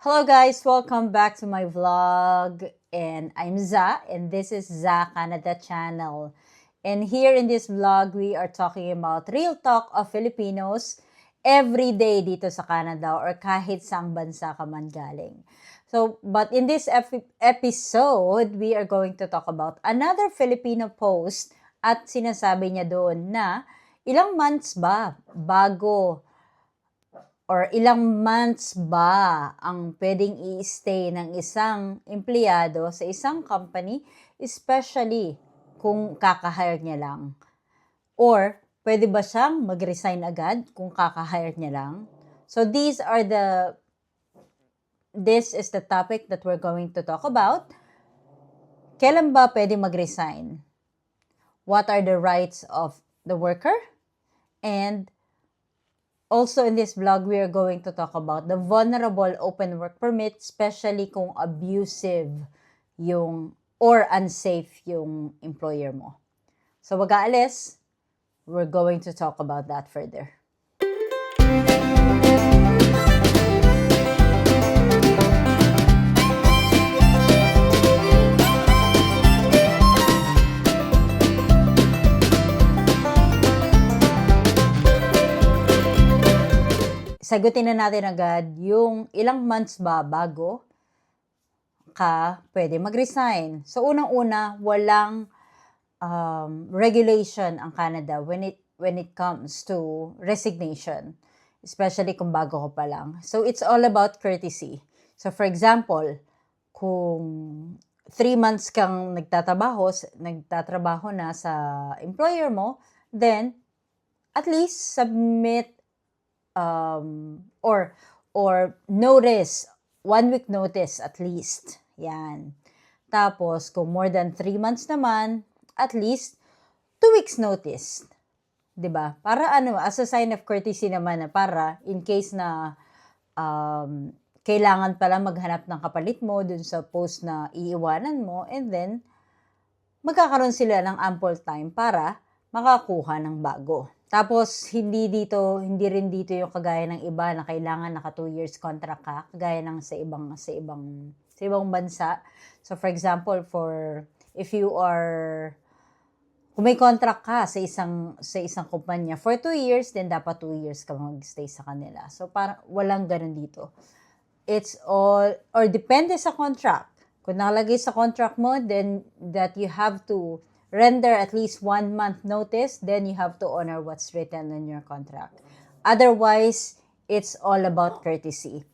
Hello guys, welcome back to my vlog and I'm Za and this is Za Canada channel. And here in this vlog, we are talking about real talk of Filipinos every day dito sa Canada or kahit saang bansa ka man galing. So, but in this ep- episode, we are going to talk about another Filipino post at sinasabi niya doon na ilang months ba bago or ilang months ba ang pwedeng i-stay ng isang empleyado sa isang company, especially kung kakahire niya lang? Or, pwede ba siyang mag-resign agad kung kakahire niya lang? So, these are the, this is the topic that we're going to talk about. Kailan ba pwede mag-resign? What are the rights of the worker? And Also in this vlog, we are going to talk about the vulnerable open work permit, especially kung abusive yung or unsafe yung employer mo. So wag aalis, we're going to talk about that further. Sagutin na natin agad yung ilang months ba bago ka pwede mag-resign. So, unang-una, walang um, regulation ang Canada when it when it comes to resignation, especially kung bago ko pa lang. So, it's all about courtesy. So, for example, kung three months kang nagtatrabaho, nagtatrabaho na sa employer mo, then, at least submit um, or or notice, one week notice at least. Yan. Tapos, kung more than three months naman, at least two weeks notice. 'Di ba? Para ano, as a sign of courtesy naman na para in case na um, kailangan pala maghanap ng kapalit mo dun sa post na iiwanan mo and then magkakaroon sila ng ample time para makakuha ng bago. Tapos, hindi dito, hindi rin dito yung kagaya ng iba na kailangan naka 2 years contract ka, kagaya ng sa ibang, sa ibang, sa ibang bansa. So, for example, for, if you are, kung may contract ka sa isang, sa isang kumpanya for 2 years, then dapat 2 years ka mag-stay sa kanila. So, parang walang ganun dito. It's all, or depende sa contract. Kung nakalagay sa contract mo, then that you have to render at least one month notice, then you have to honor what's written in your contract. Otherwise, it's all about courtesy.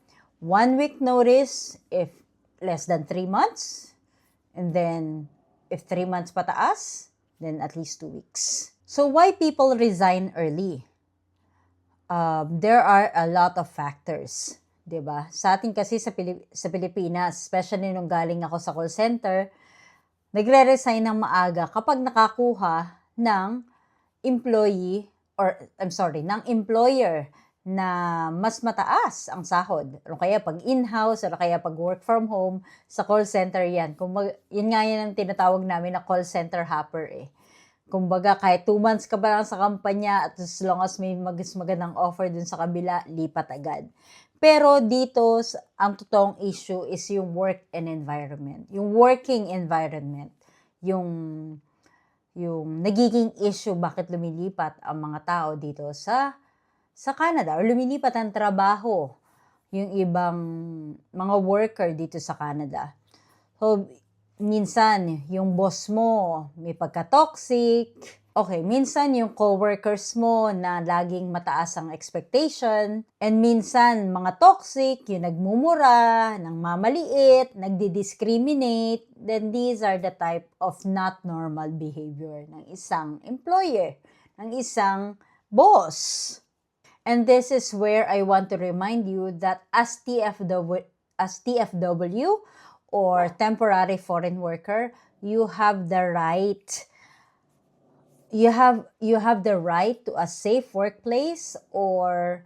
One week notice if less than three months, and then if three months pataas, then at least two weeks. So why people resign early? Um, there are a lot of factors. 'di ba? Sa atin kasi sa, Pilip- sa Pilipinas, especially nung galing ako sa call center, nagre-resign ng maaga kapag nakakuha ng employee or I'm sorry, ng employer na mas mataas ang sahod. O kaya pag in-house o kaya pag work from home, sa call center yan. Kung mag, yun nga yan ang tinatawag namin na call center hopper eh. Kumbaga, kahit two months ka pa lang sa kampanya at as long as may mag magandang offer dun sa kabila, lipat agad. Pero dito, ang totoong issue is yung work and environment. Yung working environment. Yung, yung nagiging issue bakit lumilipat ang mga tao dito sa, sa Canada or lumilipat ang trabaho yung ibang mga worker dito sa Canada. So, minsan, yung boss mo may pagka-toxic, Okay, minsan yung coworkers mo na laging mataas ang expectation, and minsan mga toxic, yung nagmumura, nang mamaliit, nagdi-discriminate, then these are the type of not normal behavior ng isang employer, ng isang boss. And this is where I want to remind you that as TFW, as TFW or temporary foreign worker, you have the right you have you have the right to a safe workplace or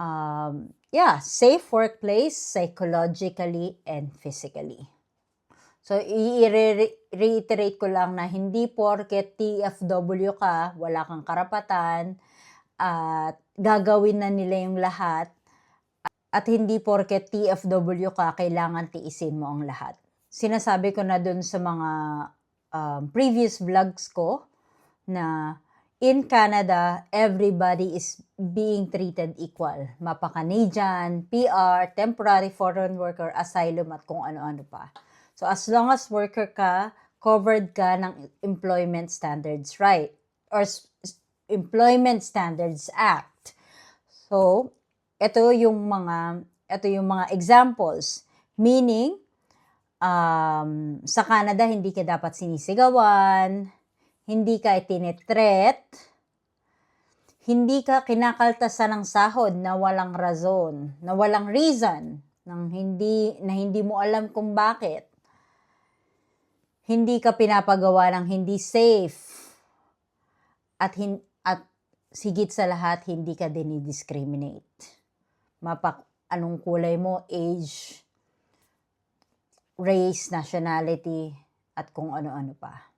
um, yeah safe workplace psychologically and physically so i-reiterate ko lang na hindi porket TFW ka wala kang karapatan at gagawin na nila yung lahat At hindi porket TFW ka, kailangan tiisin mo ang lahat. Sinasabi ko na dun sa mga um, previous vlogs ko na in Canada, everybody is being treated equal. Mapa-Canadian, PR, temporary foreign worker, asylum, at kung ano-ano pa. So as long as worker ka, covered ka ng Employment Standards Right or Employment Standards Act. So, ito yung mga ito yung mga examples. Meaning, um, sa Canada, hindi ka dapat sinisigawan, hindi ka itinitreat, hindi ka kinakaltasan ng sahod na walang razon, na walang reason, ng hindi, na hindi mo alam kung bakit. Hindi ka pinapagawa ng hindi safe. At, hin, at sigit sa lahat, hindi ka dinidiscriminate. Mapak, anong kulay mo, age, race, nationality, at kung ano-ano pa.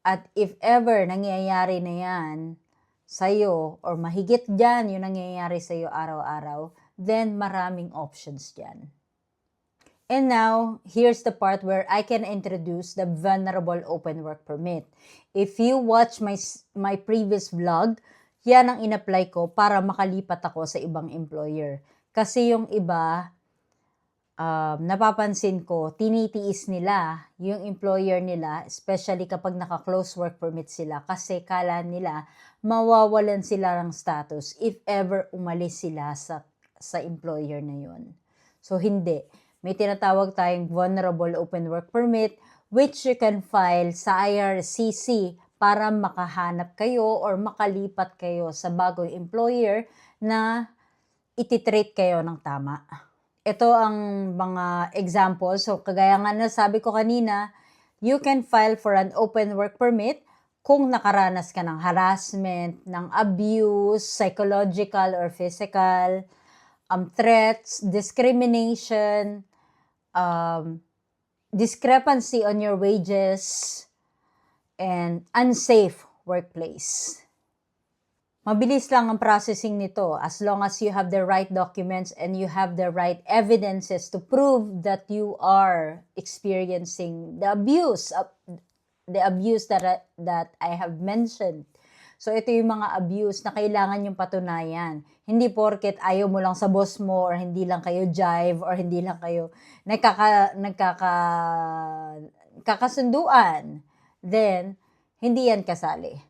At if ever nangyayari na yan sa'yo, or mahigit dyan yung nangyayari sa'yo araw-araw, then maraming options dyan. And now, here's the part where I can introduce the vulnerable open work permit. If you watch my, my previous vlog, yan ang inapply ko para makalipat ako sa ibang employer. Kasi yung iba, um, napapansin ko, tinitiis nila yung employer nila, especially kapag naka-close work permit sila, kasi kala nila mawawalan sila ng status if ever umalis sila sa, sa employer na yun. So, hindi. May tinatawag tayong vulnerable open work permit which you can file sa IRCC para makahanap kayo or makalipat kayo sa bagong employer na ititreat kayo ng tama ito ang mga examples. So, kagaya nga na sabi ko kanina, you can file for an open work permit kung nakaranas ka ng harassment, ng abuse, psychological or physical, um, threats, discrimination, um, discrepancy on your wages, and unsafe workplace. Mabilis lang ang processing nito as long as you have the right documents and you have the right evidences to prove that you are experiencing the abuse of the abuse that that I have mentioned. So ito yung mga abuse na kailangan yung patunayan. Hindi porket ayaw mo lang sa boss mo or hindi lang kayo jive or hindi lang kayo nagkaka nagkaka kakasunduan, then hindi yan kasali.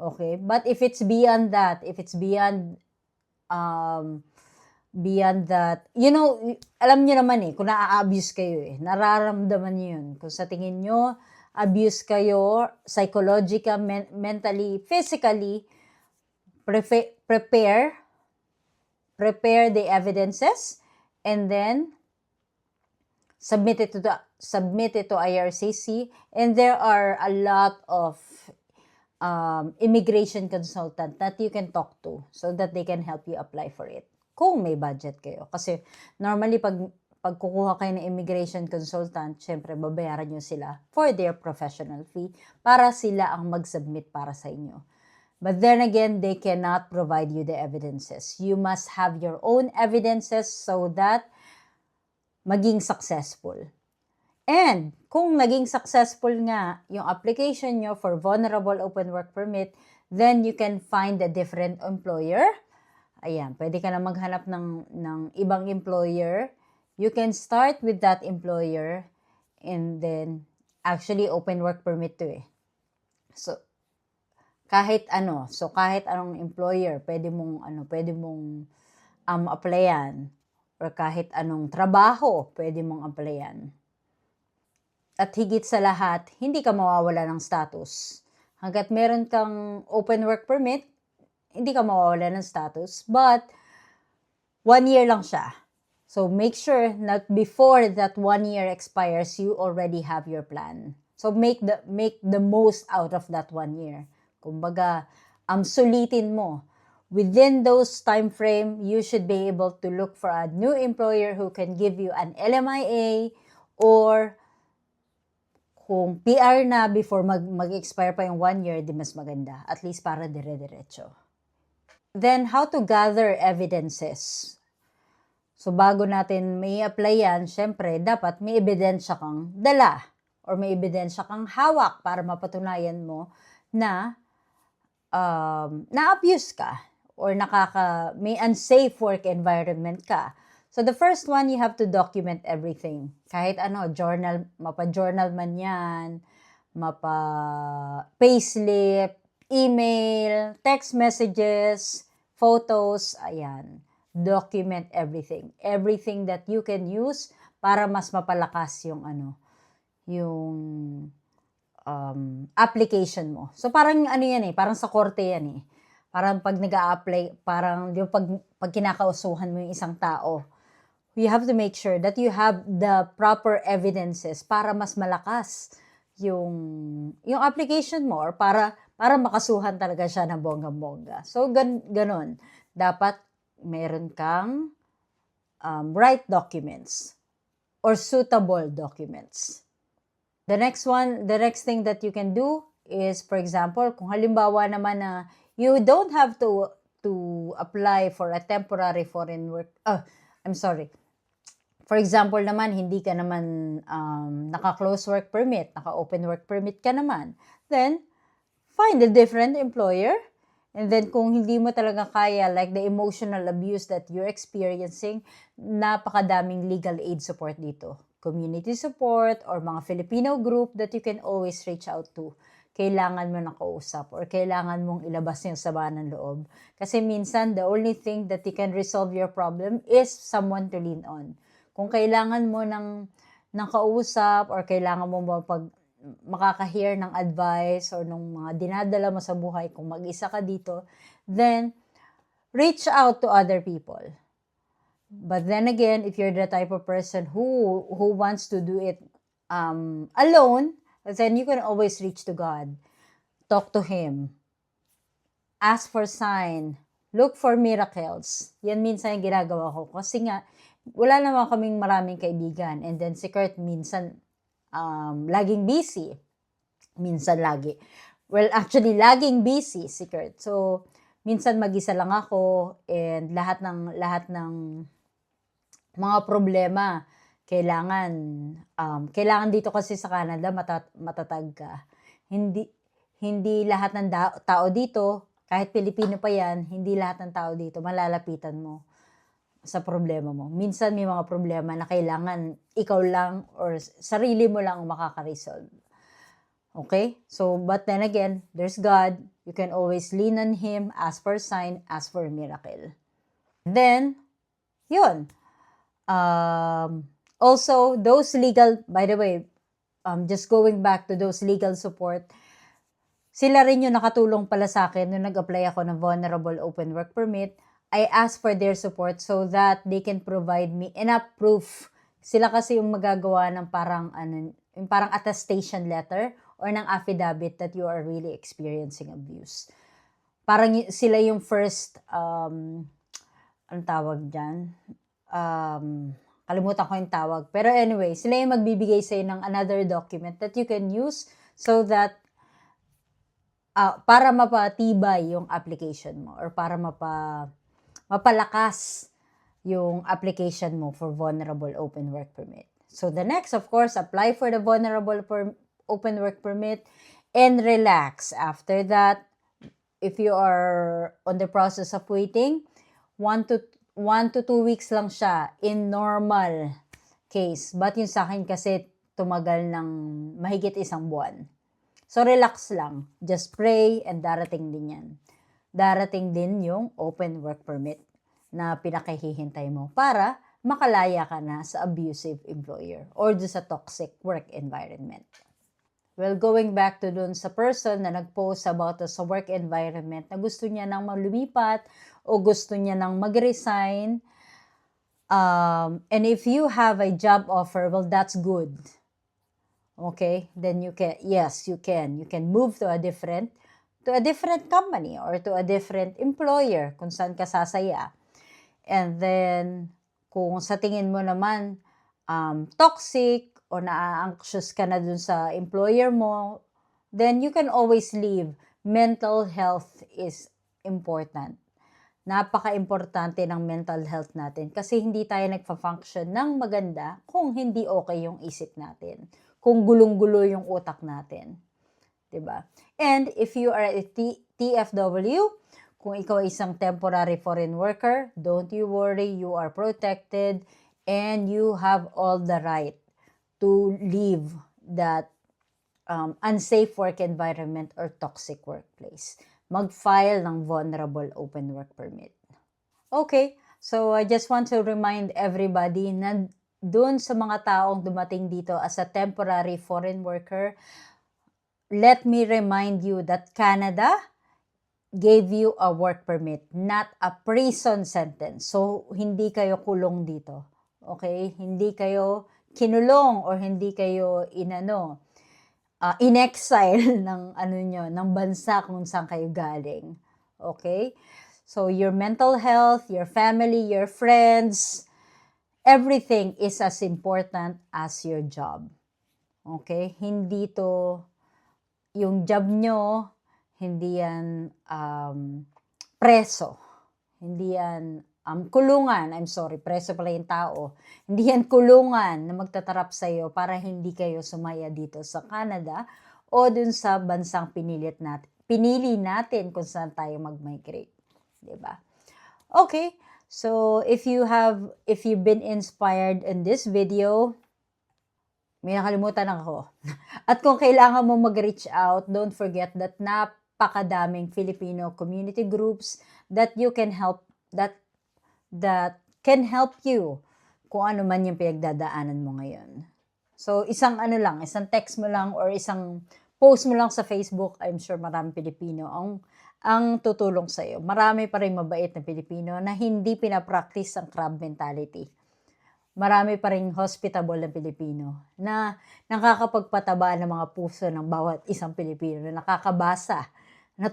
Okay? But if it's beyond that, if it's beyond um beyond that, you know, alam niyo naman eh, kung na-abuse kayo eh, nararamdaman niyo yun. Kung sa tingin niyo, abuse kayo, psychological, men- mentally, physically, prefe- prepare, prepare the evidences, and then submit it to the submit it to IRCC, and there are a lot of um, immigration consultant that you can talk to so that they can help you apply for it. Kung may budget kayo. Kasi normally pag pag kukuha kayo ng immigration consultant, syempre babayaran nyo sila for their professional fee para sila ang mag-submit para sa inyo. But then again, they cannot provide you the evidences. You must have your own evidences so that maging successful. And kung naging successful nga yung application nyo for vulnerable open work permit, then you can find a different employer. Ayan, pwede ka na maghanap ng, ng ibang employer. You can start with that employer and then actually open work permit to eh. So, kahit ano, so kahit anong employer, pwede mong ano, pwede mong um, applyan or kahit anong trabaho, pwede mong applyan. At higit sa lahat, hindi ka mawawala ng status. Hanggat meron kang open work permit, hindi ka mawawala ng status. But, one year lang siya. So, make sure that before that one year expires, you already have your plan. So, make the, make the most out of that one year. Kumbaga, um, sulitin mo. Within those time frame, you should be able to look for a new employer who can give you an LMIA or kung PR na before mag, mag-expire pa yung one year, di mas maganda. At least para dire-diretso. Then, how to gather evidences. So, bago natin may apply yan, syempre, dapat may ebidensya kang dala or may ebidensya kang hawak para mapatunayan mo na um, na-abuse ka or nakaka, may unsafe work environment ka. So, the first one, you have to document everything. Kahit ano, journal, mapa-journal man yan, mapa payslip, email, text messages, photos, ayan. Document everything. Everything that you can use para mas mapalakas yung ano, yung um, application mo. So parang ano yan eh, parang sa korte yan eh. Parang pag nag apply parang yung pag, pag kinakausuhan mo yung isang tao, you have to make sure that you have the proper evidences para mas malakas yung yung application mo or para para makasuhan talaga siya ng bongga-bongga. So gan ganon. Dapat meron kang um, right documents or suitable documents. The next one, the next thing that you can do is, for example, kung halimbawa naman na you don't have to to apply for a temporary foreign work, uh, I'm sorry. For example naman, hindi ka naman um, naka-close work permit, naka-open work permit ka naman. Then, find a different employer. And then, kung hindi mo talaga kaya, like the emotional abuse that you're experiencing, napakadaming legal aid support dito community support or mga Filipino group that you can always reach out to. Kailangan mo na kausap or kailangan mong ilabas yung sama ng loob. Kasi minsan, the only thing that you can resolve your problem is someone to lean on. Kung kailangan mo ng, ng or kailangan mo pag makaka-hear ng advice or ng mga dinadala mo sa buhay kung mag-isa ka dito, then reach out to other people But then again, if you're the type of person who who wants to do it um, alone, then you can always reach to God. Talk to Him. Ask for sign. Look for miracles. Yan minsan yung ginagawa ko. Kasi nga, wala naman kaming maraming kaibigan. And then si Kurt minsan um, laging busy. Minsan lagi. Well, actually, laging busy si Kurt. So, minsan mag-isa lang ako and lahat ng lahat ng mga problema, kailangan, um, kailangan dito kasi sa Canada matat- matatag ka. Hindi, hindi lahat ng tao dito, kahit Pilipino pa yan, hindi lahat ng tao dito malalapitan mo sa problema mo. Minsan may mga problema na kailangan ikaw lang or sarili mo lang ang makaka-resolve. Okay? So, but then again, there's God. You can always lean on Him, ask for sign, ask for miracle. Then, yun Um, also, those legal, by the way, um, just going back to those legal support, sila rin yung nakatulong pala sa akin nung nag-apply ako ng vulnerable open work permit. I asked for their support so that they can provide me enough proof. Sila kasi yung magagawa ng parang ano, yung parang attestation letter or ng affidavit that you are really experiencing abuse. Parang sila yung first um, ang tawag dyan? um, kalimutan ko yung tawag. Pero anyway, sila yung magbibigay sa'yo ng another document that you can use so that uh, para mapatibay yung application mo or para mapa, mapalakas yung application mo for vulnerable open work permit. So the next, of course, apply for the vulnerable per, open work permit and relax. After that, if you are on the process of waiting, one to one to two weeks lang siya in normal case. But yung sa akin kasi tumagal ng mahigit isang buwan. So relax lang. Just pray and darating din yan. Darating din yung open work permit na pinakahihintay mo para makalaya ka na sa abusive employer or do sa toxic work environment. Well, going back to dun sa person na nag-post about sa work environment na gusto niya nang malumipat o gusto niya nang mag-resign. Um, and if you have a job offer, well, that's good. Okay? Then you can, yes, you can. You can move to a different, to a different company or to a different employer kung saan ka sasaya. And then, kung sa tingin mo naman, um, toxic o na-anxious ka na dun sa employer mo, then you can always leave. Mental health is important. napaka-importante ng mental health natin kasi hindi tayo nagfa-function ng maganda kung hindi okay yung isip natin, kung gulong-gulo yung utak natin. 'Di ba? And if you are a T- TFW, kung ikaw ay isang temporary foreign worker, don't you worry, you are protected and you have all the right to leave that um, unsafe work environment or toxic workplace. Mag-file ng vulnerable open work permit. Okay, so I just want to remind everybody na dun sa mga taong dumating dito as a temporary foreign worker, let me remind you that Canada gave you a work permit, not a prison sentence. So, hindi kayo kulong dito. Okay? Hindi kayo kinulong or hindi kayo inano, uh, in-exile ng ano nyo, ng bansa kung saan kayo galing. Okay? So, your mental health, your family, your friends, everything is as important as your job. Okay? Hindi to yung job nyo, hindi yan um, preso. Hindi yan um, kulungan. I'm sorry, preso pala yung tao. Hindi yan kulungan na magtatarap sa'yo para hindi kayo sumaya dito sa Canada o dun sa bansang pinilit natin. Pinili natin kung saan tayo mag-migrate. ba? Okay. So, if you have, if you've been inspired in this video, may nakalimutan ako. At kung kailangan mo mag-reach out, don't forget that napakadaming Filipino community groups that you can help, that, that can help you kung ano man yung pinagdadaanan mo ngayon. So, isang ano lang, isang text mo lang or isang post mo lang sa Facebook, I'm sure maraming Pilipino ang ang tutulong sa iyo. Marami pa rin mabait na Pilipino na hindi pinapractice ang crab mentality marami pa rin hospitable na Pilipino na nakakapagpataba ng mga puso ng bawat isang Pilipino na nakakabasa, na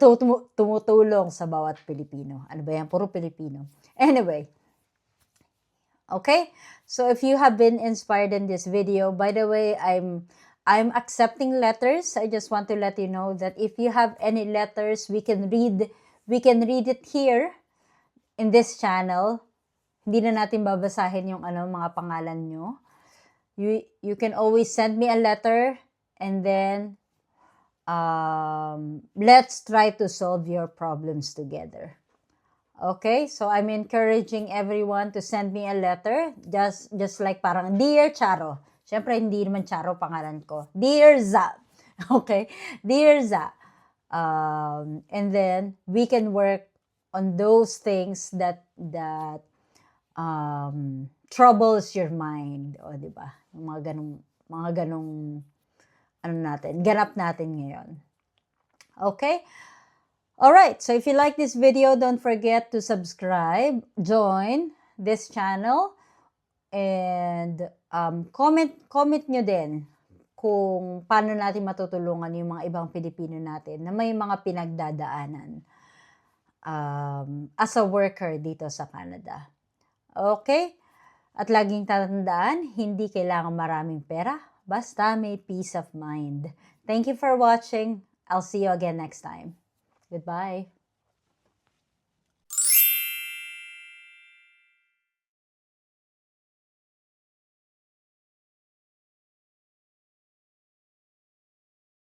tumutulong sa bawat Pilipino. Ano ba yan? Puro Pilipino. Anyway, okay? So if you have been inspired in this video, by the way, I'm I'm accepting letters. I just want to let you know that if you have any letters, we can read we can read it here in this channel hindi na natin babasahin yung ano mga pangalan nyo. You you can always send me a letter and then um, let's try to solve your problems together. Okay? So I'm encouraging everyone to send me a letter just just like parang Dear Charo. Siyempre hindi naman Charo pangalan ko. Dear Za. Okay? Dear Za. Um, and then we can work on those things that that um, troubles your mind. O, di ba? Yung mga ganong, mga ganong, ano natin, ganap natin ngayon. Okay? Alright, so if you like this video, don't forget to subscribe, join this channel, and um, comment, comment nyo din kung paano natin matutulungan yung mga ibang Pilipino natin na may mga pinagdadaanan um, as a worker dito sa Canada. Okay? At laging tatandaan, hindi kailangan maraming pera, basta may peace of mind. Thank you for watching. I'll see you again next time. Goodbye.